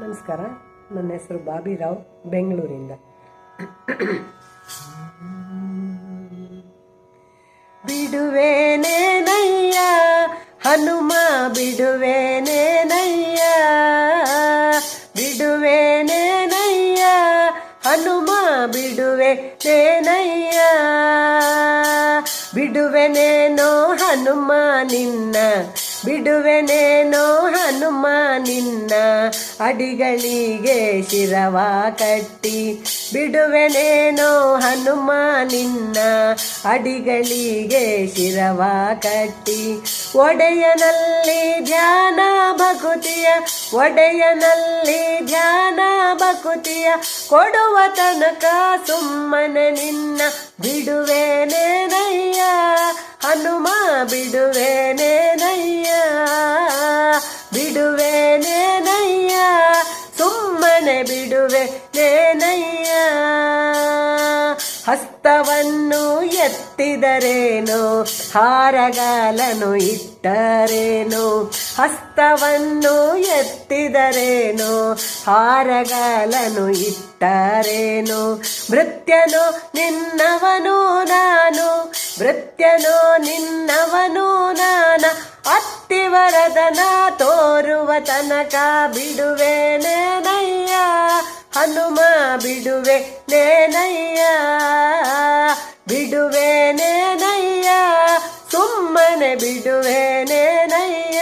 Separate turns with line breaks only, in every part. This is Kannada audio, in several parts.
ನಮಸ್ಕಾರ. ನನ್ನ ಹೆಸರು ಬಾಬಿ ರಾವ್, ಬೆಂಗಳೂರಿಂದ. ಬಿಡುವೇನೇನಯ್ಯ ಹನುಮ ಬಿಡುವೇನೇನಯ್ಯ ಬಿಡುವೇನೇನಯ್ಯ ಹನುಮ ಬಿಡುವೆನೇನಯ್ಯ ಬಿಡುವೆನೇನೋ ಹನುಮ, ನಿನ್ನ ಬಿಡುವೆನೇನೋ ಹನುಮ, ನಿನ್ನ ಅಡಿಗಳಿಗೆ ಶಿರವ ಕಟ್ಟಿ. ಬಿಡುವೆನೇನೋ ಹನುಮ, ನಿನ್ನ ಅಡಿಗಳಿಗೆ ಶಿರವ ಕಟ್ಟಿ. ಒಡೆಯನಲ್ಲಿ ಧ್ಯಾನ ಭಕುತಿಯ, ಒಡೆಯನಲ್ಲಿ ಧ್ಯಾನ ಭಕುತಿಯ, ಕೊಡುವ ತನಕ ಸುಮ್ಮನೆ ನಿನ್ನ. ಬಿಡುವೆನೇನಯ್ಯ ಹನುಮ ಬಿಡುವೇನೇನಯ್ಯ ಬಿಡುವೆ ನೇನಯ್ಯ? ಹಸ್ತವನ್ನು ಎತ್ತಿದರೇನು? ಹಾರಗಾಲನು ಇಟ್ಟರೇನು? ಹಸ್ತವನ್ನು ಎತ್ತಿದರೇನು? ಹಾರಗಾಲನು ಇಟ್ಟರೇನು? ಭೃತ್ಯನು ನಿನ್ನವನು ನಾನು ಭೃತ್ಯನು ನಿನ್ನವನು ನಾನ. ಅತ್ತಿವರದನ ತೋರುವ ತನಕ ಬಿಡುವೇನೇನಯ್ಯ ಹನುಮ ಬಿಡುವೆ ನೇನಯ್ಯ ಬಿಡುವೆ ನೇನಯ್ಯ, ಸುಮ್ಮನೆ ಬಿಡುವೆ ನೇನಯ್ಯ.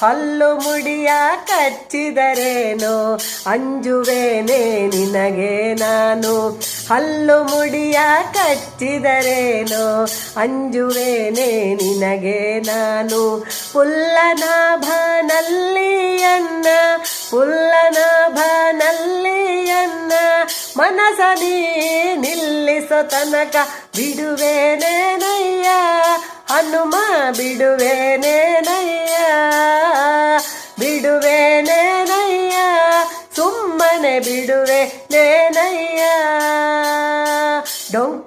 ಹಲ್ಲು ಮುಡಿಯ ಕಚ್ಚಿದರೇನು ಅಂಜುವೇನೆ ನಿನಗೆ ನಾನು. ಹಲ್ಲು ಮುಡಿಯ ಕಚ್ಚಿದರೇನು ಅಂಜುವೇನೆ ನಿನಗೆ ನಾನು. ಪುಲ್ಲನಾಭನಲ್ಲಿಯನ್ನ ಪುಲ್ಲನಾಭನಲ್ಲಿಯನ್ನ ಮನಸನಿ ನಿಲ್ಲಿಸೋ ತನಕ ಬಿಡುವೇನೇನಯ್ಯ ಹನುಮ ಬಿಡುವೇನೇನಯ್ಯ ಬಿಡುವೇನೇನಯ್ಯ ಸುಮ್ಮನೆ ಬಿಡುವೆ ನೇನಯ್ಯ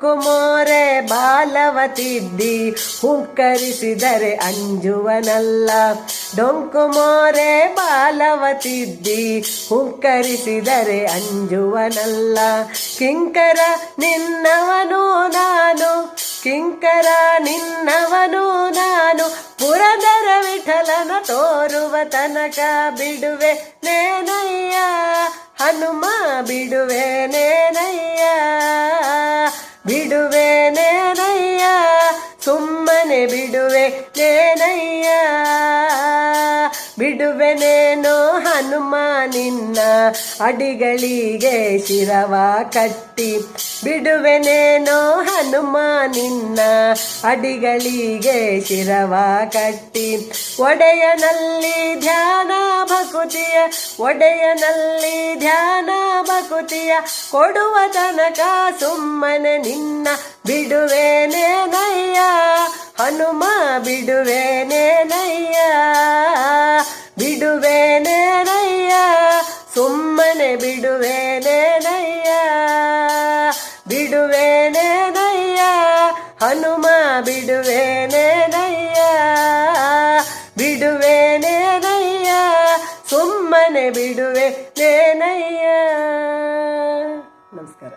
ಡೊಂಕು ಮೋರೆ ಬಾಲವತಿದ್ದಿ, ಹುಂಕರಿಸಿದರೆ ಅಂಜುವನಲ್ಲ. ಡೊಂಕು ಮೋರೆ ಬಾಲವತಿದ್ದಿ, ಹುಂಕರಿಸಿದರೆ ಅಂಜುವನಲ್ಲ. ಕಿಂಕರ ನಿನ್ನವನು ನಾನು, ಕಿಂಕರ ನಿನ್ನವನು ನಾನು, ಪುರದರ ವಿಠಲನ ತೋರುವ ತನಕ ಬಿಡುವೆ ನೇನಯ್ಯ, ಹನುಮ ಬಿಡುವೆ ನೇನಯ್ಯ. ಬಿಡುವೆ ನೇನಯ್ಯ ಸುಮ್ಮನೆ ಬಿಡುವೆ ನೇನಯ್ಯ. ಬಿಡುವೆನೇನೋ ಹನುಮ ನಿನ್ನ ಅಡಿಗಳಿಗೆ ಶಿರವ ಕಟ್ಟಿ. ಬಿಡುವೆನೇನೋ ಹನುಮ ನಿನ್ನ ಅಡಿಗಳಿಗೆ ಶಿರವ ಕಟ್ಟಿ. ಒಡೆಯನಲ್ಲಿ ಧ್ಯಾನ ಭಕುತಿಯ, ಒಡೆಯನಲ್ಲಿ ಧ್ಯಾನ ಭಕುತಿಯ. ಕೊಡುವ ತನಕ ಸುಮ್ಮನೆ ನಿನ್ನ ಬಿಡುವೇನೇನಯ್ಯ? ಹನುಮ ಬಿಡುವೇನೇನಯ್ಯ ಬಿಡುವೇನೇನಯ್ಯ ಸುಮ್ಮನೆ ಬಿಡುವೇನೇನಯ್ಯ ಬಿಡುವೇನೇನಯ್ಯ ಹನುಮ ಬಿಡುವೇನೇನಯ್ಯ ಬಿಡುವೇನೇನಯ್ಯ ಸುಮ್ಮನೆ ಬಿಡುವೆ ನೇನಯ್ಯ? ನಮಸ್ಕಾರ.